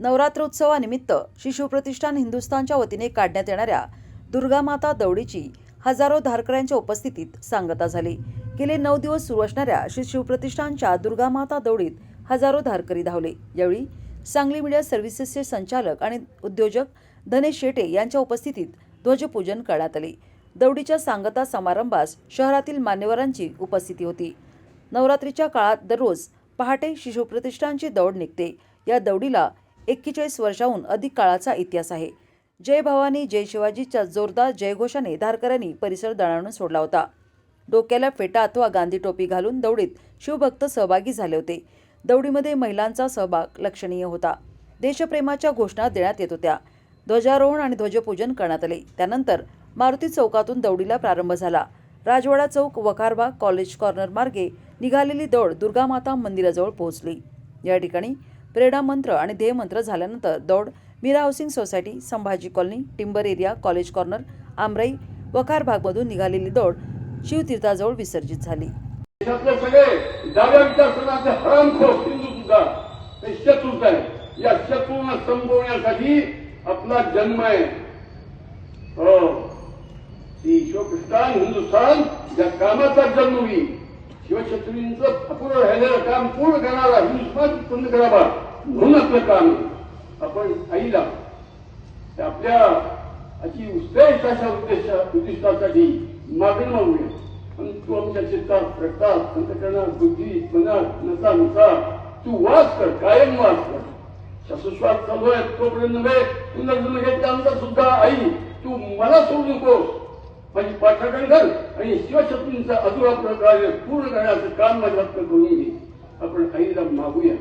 नवरात्रोत्सवानिमित्त श्री हिंदुस्थानच्या वतीने काढण्यात येणाऱ्या दुर्गामाता दौडीची हजारो धारकऱ्यांच्या उपस्थितीत सांगता झाली. गेले नऊ दिवस सुरू असणाऱ्या श्री शिवप्रतिष्ठानच्या दुर्गामाता दौडीत हजारो धारकरी धावले. यावेळी सांगली मीडिया सर्व्हिसेसचे संचालक आणि उद्योजक धनेश शेटे यांच्या उपस्थितीत ध्वजपूजन करण्यात आले. दौडीच्या सांगता समारंभास शहरातील मान्यवरांची उपस्थिती होती. नवरात्रीच्या काळात दररोज पहाटे शिशुप्रतिष्ठानची दौड निघते. या दौडीला एक्केचाळीस वर्षाहून अधिक काळाचा इतिहास आहे. जय भवानी जय शिवाजीच्या जोरदार जयघोषाने धारकऱ्यांनी परिसर दणाणून सोडला होता. डोक्याला फेटा अथवा गांधी टोपी घालून दौडीत शिवभक्त सहभागी झाले होते. दौडीमध्ये महिलांचा सहभाग लक्षणीय होता. देशप्रेमाच्या घोषणा देण्यात येत होत्या. ध्वजारोहण आणि ध्वजपूजन करण्यात आले. त्यानंतर मारुती चौकातून दौडीला प्रारंभ झाला. राजवाडा चौक वखारबाग कॉलेज कॉर्नर मार्गे निघालेली दौड दुर्गामाता मंदिराजवळ पोहोचली. या ठिकाणी प्रेरणा मंत्र आणि ध्येय मंत्र झाल्यानंतर दौड Mira housing society Sambhaji colony timber area college corner आमराई वखार भागमधून निघालेली दौड शिवतीर्थाजवळ विसर्जित झाली. या शत्रूंना संपवण्यासाठी आपला जन्म आहे. हो. शिवकृष्णान हिंदुस्थान या कामाचा जन्म होईल शिवशत्रूंचं अपूर्ण राहिलेलं काम पूर्ण करणारा हिंदुस्थान पूर्ण करावा म्हणून आपलं काम आपण आईला आपल्या अशी उत्साहित अशा उद्देश उद्दिष्टासाठी मागणी मागूया आणि तू आमच्या चित्तात रक्तात अंतकरणात बुद्धी मनात नसा नुसार तू वास कर कायम वास कर. श्वासोश्वास चालू आहे तोपर्यंत नव्हे पुनर्जन्म घेतल्यानंतर सुद्धा आई तू मला सोडू नकोस. माझी पाठाटन कर आणि शिवशत्रूंचा अधुरा प्रकारे पूर्ण करण्याचं काम माझ्या हातनं करून घे. आपण आईला मागूया.